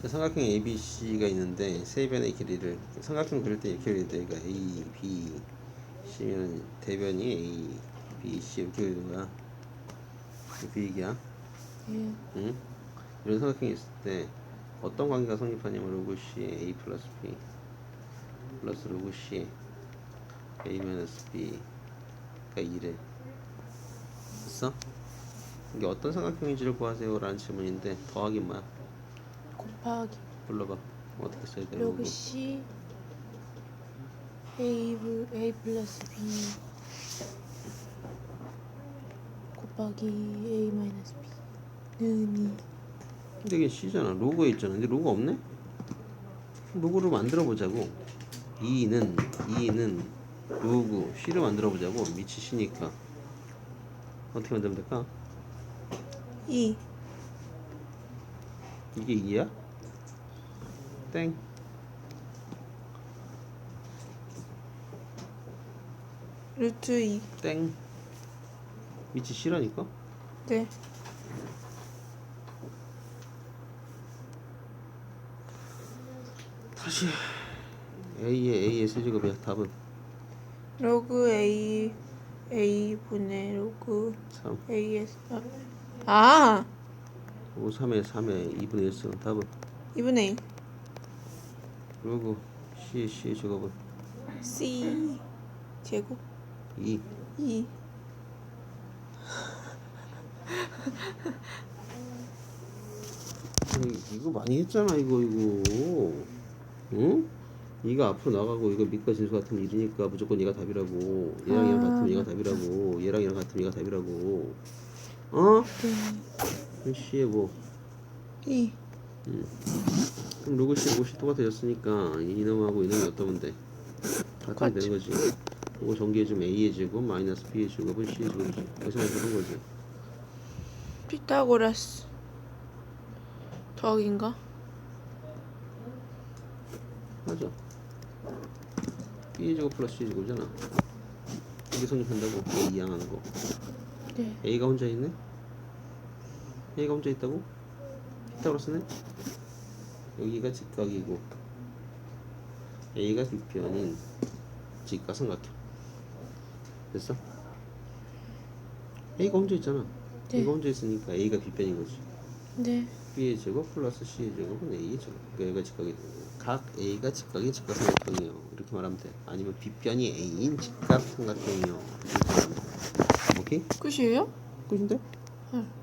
자, 삼각형 ABC가 있는데 세 변의 길이를 삼각형 그릴 때 이렇게 그려야 돼. 그러니까 A, B, C면 대변이 A, B, C 이렇게 그리는 거야. 그 얘기야. 예. 응? 이런 삼각형이 있을 때 어떤 관계가 성립하냐면 로그 C A 플러스 B 플러스 로그 C A 마이너스 B가 2래 됐어? 이게 어떤 삼각형인지를 구하세요 라는 질문인데 더하기 뭐야? 곱하기 불러봐 어떻게 써야 돼? 로그 C A 브- A 플러스 B 곱하기 A 마이너스 B는 근데 이게 C잖아. 로그에 있잖아. 근데 로그 없네? 로그를 만들어 보자고. 2는 2는 로그. C를 만들어 보자고. 미치 C니까. 어떻게 만들면 될까? 2 이게 2야? 땡. 루트 2 땡. 위치 C라니까? 네. 다시 A의 A의 세제곱이야 답은 로그 A A 분의 로그 3 AS 아 5 3에 3에 2분의 1 쓰는 답은 2분의 1 그리고 C C의 제곱은? C 제곱? 2 2 아니, 이거 많이 했잖아 이거 이거. 응? 이거 앞으로 나가고 이거 밑과 진수 같으면 1이니까 무조건 얘가 답이라고. 얘랑 얘랑 아. 같으면 얘가 답이라고. 얘랑 얘랑 같으면 얘가 답이라고. 어? 네. C의 뭐 2 그럼 로그 C, 로그 C 똑같아졌으니까 이놈하고 이놈이 어떠면 돼? 같으면 되는 거지. 이거 전개해주면 A의 제곱 마이너스 B의 제곱은 C의 제곱이지. 만드는 거지. 피타고라스 더하기인가? 맞아. B의 제곱 플러스 C의 제곱이잖아. 이게 성립한다고? A 이항하는 거. 네 A가 혼자 있네? A가 혼자 있다고? 피타고라스네? 여기가 직각이고 A가 뒷변인 직각삼각형 됐어? A가 혼자 있잖아 네. A가 혼자 있으니까 A가 뒷변인 거지 네. B의 제곱 플러스 C의 제곱은 A의 제곱 그러니까 여기가 직각이 각 A가 직각인 직각삼각형이에요 이렇게 말하면 돼 아니면 뒷변이 A인 직각삼각형이요 이렇게 말하면 돼 오케이? 끝이에요? 끝인데? 응.